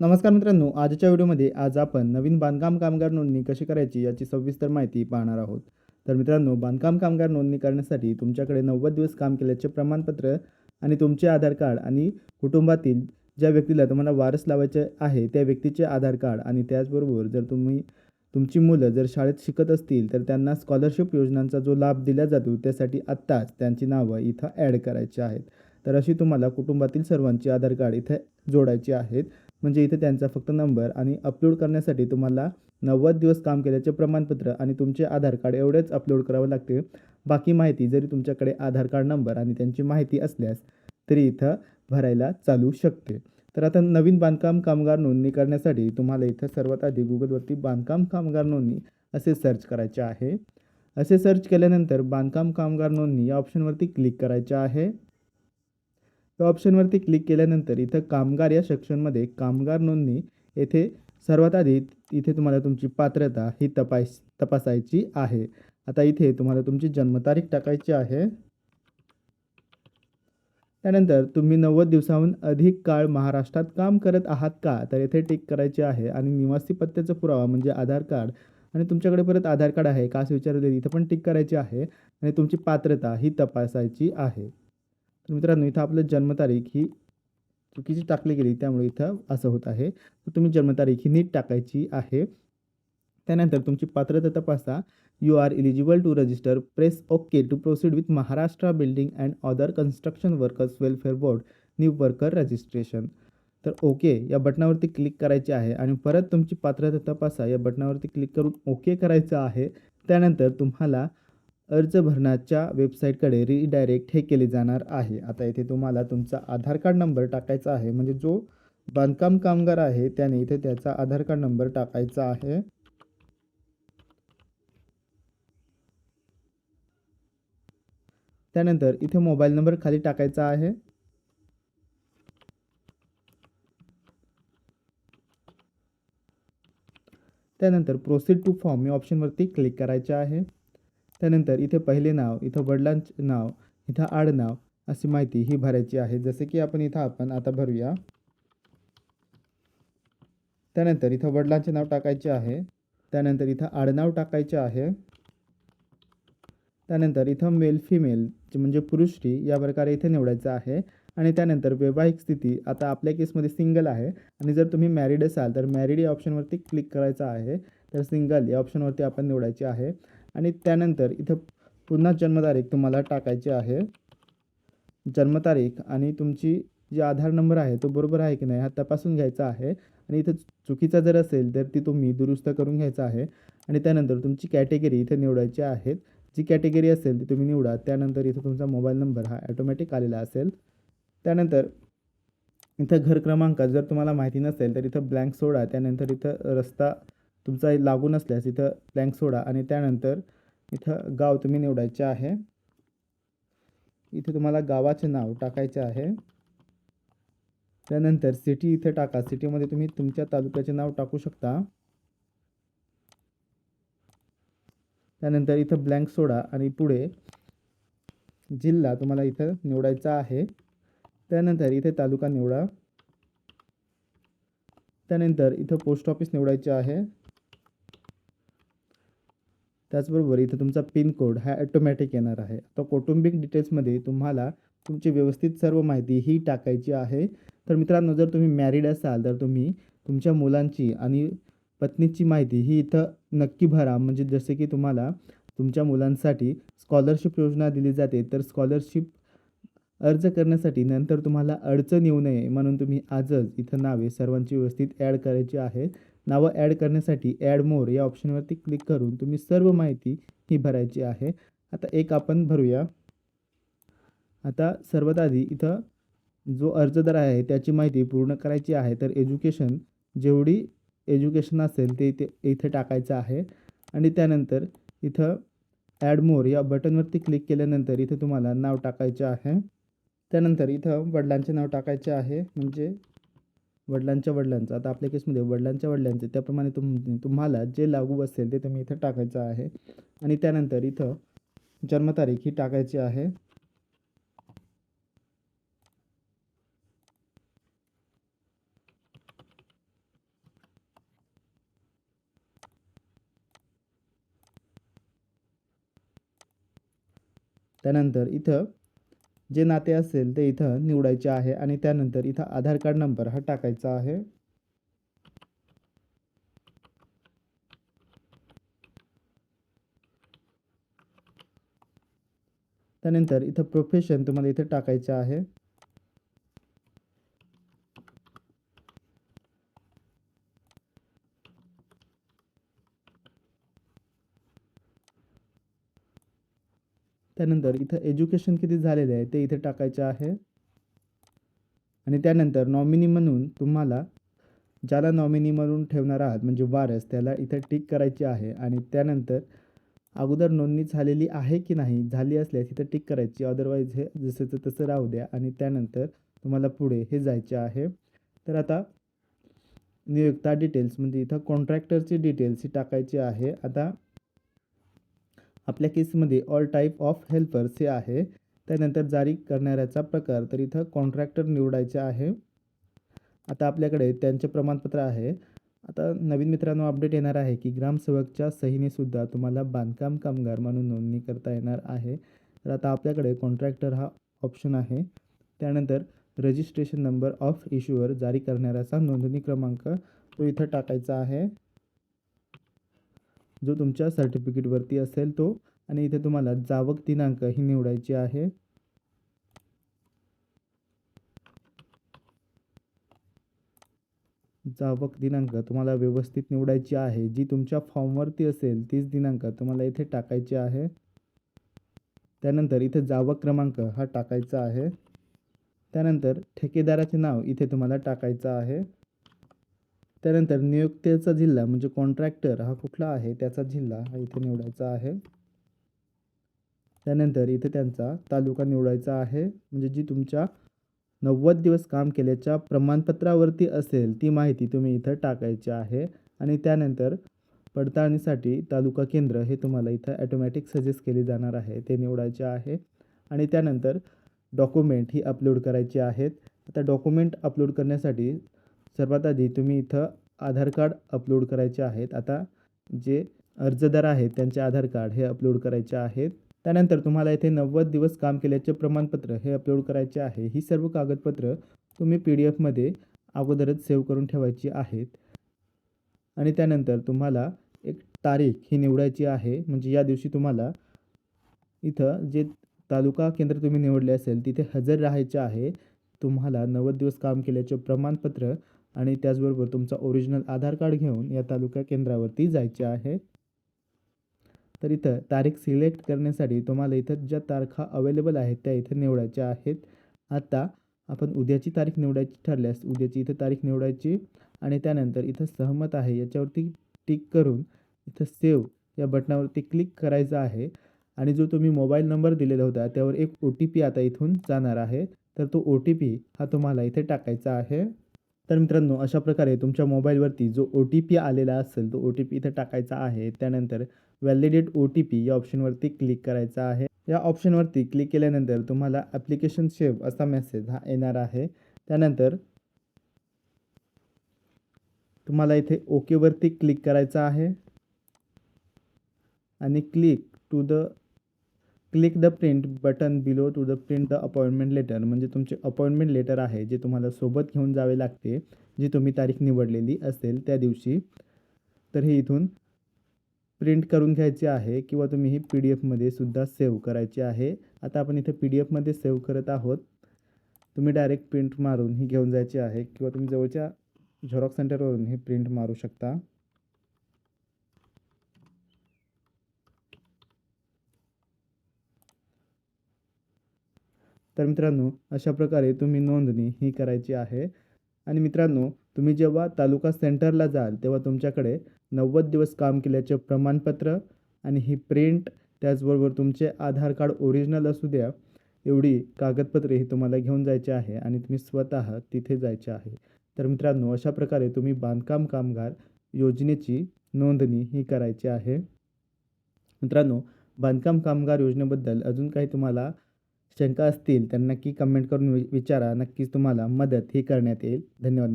नमस्कार मित्रांनो आजच्या व्हिडिओमध्ये आज आपण नवीन बांधकाम कामगार नोंदणी कशी करायची याची सविस्तर माहिती पाहणार आहोत. तर मित्रांनो बांधकाम कामगार नोंदणी करण्यासाठी तुमच्याकडे नव्वद दिवस काम केल्याचे प्रमाणपत्र आणि तुमचे आधार कार्ड आणि कुटुंबातील ज्या व्यक्तीला तुम्हाला वारस लावायचे आहे त्या व्यक्तीचे आधार कार्ड आणि त्याचबरोबर जर तुम्ही तुमची मुलं जर शाळेत शिकत असतील तर त्यांना स्कॉलरशिप योजनांचा जो लाभ दिला जातो त्यासाठी आत्ताच त्यांची नावं इथं ॲड करायची आहेत. तर अशी तुम्हाला कुटुंबातील सर्वांची आधार कार्ड इथे जोडायची आहेत. म्हणजे इथे त्यांचा फक्त नंबर आणि अपलोड करण्यासाठी तुम्हाला नव्वद दिवस काम केल्याचे प्रमाणपत्र आणि तुमचे आधार कार्ड एवढेच अपलोड करावं लागते. बाकी माहिती जरी तुमच्याकडे आधार कार्ड नंबर आणि त्यांची माहिती असल्यास तरी इथं भरायला चालू शकते. तर आता नवीन बांधकाम कामगार नोंदणी करण्यासाठी तुम्हाला इथं सर्वात आधी गुगलवरती बांधकाम कामगार नोंदणी असे सर्च करायचे आहे. असे सर्च केल्यानंतर बांधकाम कामगार नोंदणी या ऑप्शनवरती क्लिक करायचे आहे. या ऑप्शनवरती क्लिक केल्यानंतर इथं कामगार या सेक्शनमध्ये कामगार नोंदणी येथे सर्वात आधी इथे तुम्हाला तुमची पात्रता ही तपास तपासायची आहे. आता इथे तुम्हाला तुमची जन्मतारीख टाकायची आहे. त्यानंतर तुम्ही नव्वद दिवसाहून अधिक काळ महाराष्ट्रात काम करत आहात का? तर येथे टिक करायचे आहे आणि निवासी पत्त्याचा पुरावा म्हणजे आधार कार्ड. आणि तुमच्याकडे परत आधार कार्ड आहे का असं विचारले इथं पण टिक करायची आहे आणि तुमची पात्रता ही तपासायची आहे. तर मित्रांनो इथं आपलं जन्मतारीख ही चुकीची टाकली गेली त्यामुळे इथं असं होत आहे. तर तुम्ही जन्मतारीख ही नीट टाकायची आहे. त्यानंतर तुमची पात्रता तपासा. You are eligible to register press okay to proceed with Maharashtra building and other construction workers welfare board new worker registration तर ओके या बटनावरती क्लिक करायचे आहे आणि परत तुमची पात्रता तपासा. या बटनावरती क्लिक करून ओके करायचं आहे. त्यानंतर तुम्हाला अर्ज भरण्याच्या वेबसाईटकडे रिडायरेक्ट हे केले जाणार आहे. आता इथे तुम्हाला तुमचा आधार कार्ड नंबर टाकायचा आहे. म्हणजे जो बांधकाम कामगार आहे त्याने इथे त्याचा आधार कार्ड नंबर टाकायचा आहे. त्यानंतर इथे मोबाईल नंबर खाली टाकायचा आहे. त्यानंतर प्रोसीड टू फॉर्म या ऑप्शनवरती क्लिक करायचे आहे. त्यानंतर इथे पहिले नाव इथं वडिलांचे नाव इथं आडनाव अशी माहिती ही भरायची आहे. जसे की आपण इथं आपण आता भरूया. त्यानंतर इथं वडिलांचे नाव टाकायचे आहे. त्यानंतर इथं आडनाव टाकायचे आहे. त्यानंतर इथं मेल फिमेल म्हणजे पुरुष स्त्री या प्रकारे इथे निवडायचं आहे. आणि त्यानंतर वैवाहिक स्थिती आता आपल्या केसमध्ये सिंगल आहे. आणि जर तुम्ही मॅरिड असाल तर मॅरिड या ऑप्शनवरती क्लिक करायचं आहे. तर सिंगल या ऑप्शनवरती आपण निवडायचे आहे. आणि त्यानंतर इथं पुन्हा जन्मतारीख तुम्हाला टाकायची आहे. जन्मतारीख आणि तुमची जी आधार नंबर आहे तो बरोबर आहे की नाही हा तपासून घ्यायचा आहे. आणि इथं चुकीचा जर असेल तर ती तुम्ही दुरुस्त करून घ्यायचा आहे. आणि त्यानंतर तुमची कॅटेगरी इथे निवडायची आहेत जी कॅटेगरी असेल ती तुम्ही निवडा. त्यानंतर इथं तुमचा मोबाईल नंबर हा ॲटोमॅटिक आलेला असेल. त्यानंतर इथं घर क्रमांक जर तुम्हाला माहिती नसेल तर इथं ब्लँक सोडा. त्यानंतर इथं रस्ता तुमचा लागून असल्यास इथं ब्लँक सोडा आणि त्यानंतर इथं गाव तुम्ही निवडायचे आहे. इथे तुम्हाला गावाचे नाव टाकायचे आहे. त्यानंतर सिटी इथे टाका. सिटीमध्ये तुम्ही तुमच्या तालुक्याचे नाव टाकू शकता. त्यानंतर इथं ब्लँक सोडा आणि पुढे जिल्हा तुम्हाला इथं निवडायचा आहे. त्यानंतर इथे तालुका निवडा. त्यानंतर इथं पोस्ट ऑफिस निवडायचे आहे. त्याचबरोबर इथं तुमचा पिनकोड हा ॲटोमॅटिक येणार आहे. आता कौटुंबिक डिटेल्समध्ये तुम्हाला तुमची व्यवस्थित सर्व माहिती ही टाकायची आहे. तर मित्रांनो जर तुम्ही मॅरिड असाल तर तुम्ही तुमच्या मुलांची आणि पत्नीची माहिती ही इथं नक्की भरा. म्हणजे जसे की तुम्हाला तुमच्या मुलांसाठी स्कॉलरशिप योजना दिली जाते तर स्कॉलरशिप अर्ज करण्यासाठी नंतर तुम्हाला अडचण येऊ नये म्हणून तुम्ही आजच इथं नावे सर्वांची व्यवस्थित ॲड करायची आहे. नावं ॲड करण्यासाठी ॲड मोर या ऑप्शनवरती क्लिक करून तुम्ही सर्व माहिती ही भरायची आहे. आता एक आपण भरूया. आता सर्वात आधी इथं जो अर्जदार आहे त्याची माहिती पूर्ण करायची आहे. तर एज्युकेशन जेवढी एज्युकेशन असेल ते इथे इथे टाकायचं आहे. आणि त्यानंतर इथं ॲड मोर या बटनवरती क्लिक केल्यानंतर इथे तुम्हाला नाव टाकायचे आहे. त्यानंतर इथं वडिलांचे नाव टाकायचे आहे. म्हणजे वडिलांच्या वडिलांचं. आता आपल्या केसमध्ये वडिलांच्या वडिलांचे त्याप्रमाणे तुम तुम्हाला जे लागू असेल ते तुम्ही इथं टाकायचं आहे. आणि त्यानंतर इथं जन्मतारीख ही टाकायची आहे. त्यानंतर इथं जे नाते असेल ते इथं निवडायचे आहे आणि त्यानंतर इथं आधार कार्ड नंबर हा टाकायचा आहे. त्यानंतर इथं प्रोफेशन तुम्हाला इथं टाकायचं आहे. त्यानंतर इथं एज्युकेशन किती झालेलं आहे ते इथे टाकायचं आहे. आणि त्यानंतर नॉमिनी म्हणून तुम्हाला ज्याला नॉमिनी म्हणून ठेवणार आहात म्हणजे वारस त्याला इथं टिक करायची आहे. आणि त्यानंतर अगोदर नोंदणी झालेली आहे की नाही झाली असल्यास इथं टिक करायची. अदरवाईज हे जसंचं तसं राहू द्या. आणि त्यानंतर तुम्हाला पुढे हे जायचे आहे. तर आता नियुक्ता डिटेल्स म्हणजे इथं कॉन्ट्रॅक्टरची डिटेल्स ही टाकायची आहे. आता आपल्या केसमध्ये ऑल टाईप ऑफ हेल्पर्स हे आहे. त्यानंतर जारी करणाऱ्याचा प्रकार तर इथं कॉन्ट्रॅक्टर निवडायचे आहे. आता आपल्याकडे त्यांचे प्रमाणपत्र आहे. आता नवीन मित्रांनो अपडेट येणार आहे की ग्रामसेवकच्या सहीनेसुद्धा तुम्हाला बांधकाम कामगार म्हणून नोंदणी करता येणार आहे. तर आता आपल्याकडे कॉन्ट्रॅक्टर हा ऑप्शन आहे. त्यानंतर रजिस्ट्रेशन नंबर ऑफ इश्यूवर जारी करणाऱ्याचा नोंदणी क्रमांक तो इथं टाकायचा आहे. जो तुमच्या सर्टिफिकेटवरती असेल तो. आणि इथे तुम्हाला जावक दिनांक ही निवडायची आहे. जावक दिनांक तुम्हाला व्यवस्थित निवडायची आहे. जी तुमच्या फॉर्मवरती असेल तीच दिनांक तुम्हाला इथे टाकायची आहे. त्यानंतर इथे जावक क्रमांक हा टाकायचा आहे. त्यानंतर ठेकेदाराचे नाव इथे तुम्हाला टाकायचं आहे. त्यानंतर नियुक्तेचा जिल्हा म्हणजे कॉन्ट्रॅक्टर हा कुठला आहे त्याचा जिल्हा हा इथे निवडायचा आहे. त्यानंतर इथे त्यांचा तालुका निवडायचा आहे. म्हणजे जी तुमच्या नव्वद दिवस काम केल्याच्या प्रमाणपत्रावरती असेल ती माहिती तुम्ही इथं टाकायची आहे. आणि त्यानंतर पडताळणीसाठी तालुका केंद्र हे तुम्हाला इथं ॲटोमॅटिक सजेस्ट केले जाणार आहे ते निवडायचे आहे. आणि त्यानंतर डॉक्युमेंट ही अपलोड करायची आहेत. आता डॉक्युमेंट अपलोड करण्यासाठी सर्वात आधी तुम्ही इथं आधार कार्ड अपलोड करायचे आहेत. आता जे अर्जदार आहेत त्यांचे आधार कार्ड हे अपलोड करायचे आहेत. त्यानंतर तुम्हाला इथे नव्वद दिवस काम केल्याचे प्रमाणपत्र हे अपलोड करायचे आहे. ही सर्व कागदपत्र तुम्ही पी डी एफमध्ये अगोदरच सेव्ह करून ठेवायची आहेत. आणि त्यानंतर तुम्हाला एक तारीख ही निवडायची आहे. म्हणजे या दिवशी तुम्हाला इथं जे तालुका केंद्र तुम्ही निवडले असेल तिथे हजर राहायचे आहे. तुम्हाला नव्वद दिवस काम केल्याचे प्रमाणपत्र आणि त्याचबरोबर तुमचा ओरिजिनल आधार कार्ड घेऊन या तालुका केंद्रावरती जायचे आहे. तर इथं तारीख सिलेक्ट करण्यासाठी तुम्हाला इथं ज्या तारखा अवेलेबल आहेत त्या इथं निवडायच्या आहेत. आता आपण उद्याची तारीख निवडायची ठरल्यास उद्याची इथं तारीख निवडायची आणि त्यानंतर इथं सहमत आहे याच्यावरती टिक करून इथं सेव्ह या बटनावरती क्लिक करायचं आहे. आणि जो तुम्ही मोबाईल नंबर दिलेला होता त्यावर एक ओ टी पी आता इथून जाणार आहे. तर तो ओ टी पी हा तुम्हाला इथे टाकायचा आहे. तर मित्रांनो अशा प्रकारे तुमच्या मोबाईलवरती जो ओ टी पी आलेला असेल तो ओ टी पी इथं टाकायचा आहे. त्यानंतर व्हॅलिडेट ओ टी पी या ऑप्शनवरती क्लिक करायचा आहे. या ऑप्शनवरती क्लिक केल्यानंतर तुम्हाला ॲप्लिकेशन सेव्ह असा मेसेज हा येणार आहे. त्यानंतर तुम्हाला इथे ओकेवरती क्लिक करायचं आहे. आणि click to the click the print button below to the print the appointment letter म्हणजे तुमचे अपॉइंटमेंट लेटर आहे जे तुम्हाला सोबत घेऊन जावे लागते जी तुम्ही तारीख निवडलेली असेल त्या दिवशी तर हे इथून प्रिंट करून घ्यायचे आहे किंवा तुम्ही ही पी डी एफमध्ये सुद्धा सेव्ह करायची आहे. आता आपण इथे पी डी एफमध्ये सेव्ह करत आहोत. तुम्ही डायरेक्ट प्रिंट मारून ही घेऊन जायची आहे किंवा तुम्ही जवळच्या झेरॉक्स सेंटरवरून ही प्रिंट मारू शकता. तर मित्रांनो अशा प्रकारे तुम्ही नोंदणी ही करायची आहे. आणि मित्रांनो तुम्ही जेव्हा तालुका सेंटरला जाल तेव्हा तुमच्याकडे नव्वद दिवस काम केल्याचे प्रमाणपत्र आणि ही प्रिंट त्याचबरोबर तुमचे आधार कार्ड ओरिजिनल असू द्या एवढी कागदपत्रे ही तुम्हाला घेऊन जायची आहे आणि तुम्ही स्वतः तिथे जायचे आहे. तर मित्रांनो अशा प्रकारे तुम्ही बांधकाम कामगार योजनेची नोंदणी ही करायची आहे. मित्रांनो बांधकाम कामगार योजनेबद्दल अजून काही तुम्हाला शंका असतील तर नक्की कमेंट करून वि विचारा. नक्कीच तुम्हाला मदत ही करण्यात येईल. धन्यवाद